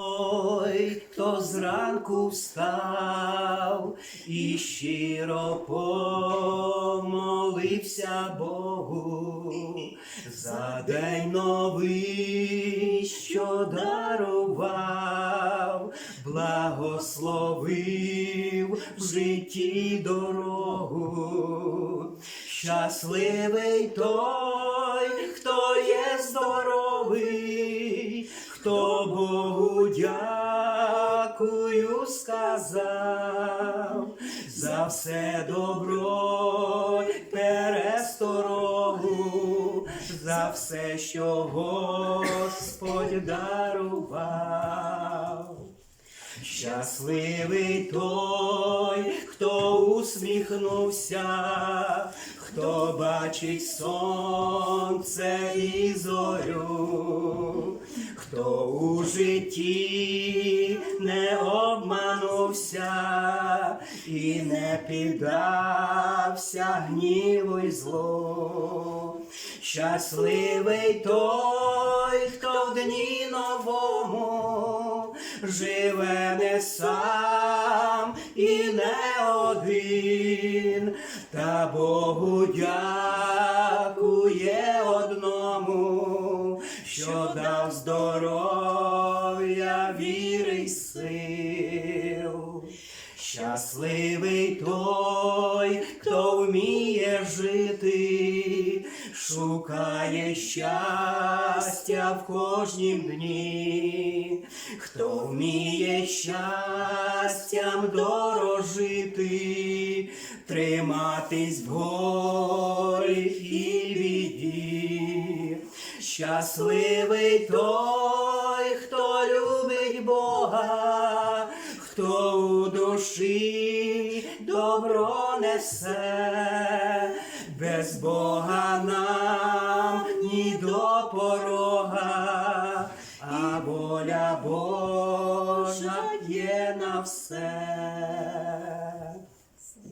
Ой, хто зранку встав і щиро помолився Богу за день новий, що дарував, благословив в житті дорогу. Щасливий той, хто є дякую сказав за все добро пересторогу, за все, що Господь дарував. Щасливий той, хто усміхнувся, хто бачить сонце і зорю, хто у житті не обманувся і не піддався гніву й злу. Щасливий той, хто в дні новому живе не сам і не один, та Богу дякує здоров'я, віри й сил. Щасливий той, хто вміє жити, шукає щастя в кожнім дні, хто вміє щастям дорожити, триматись в горі і біді. Щасливий той, хто любить Бога, хто у душі добро несе, без Бога нам ні до порога, а воля Божа є на все.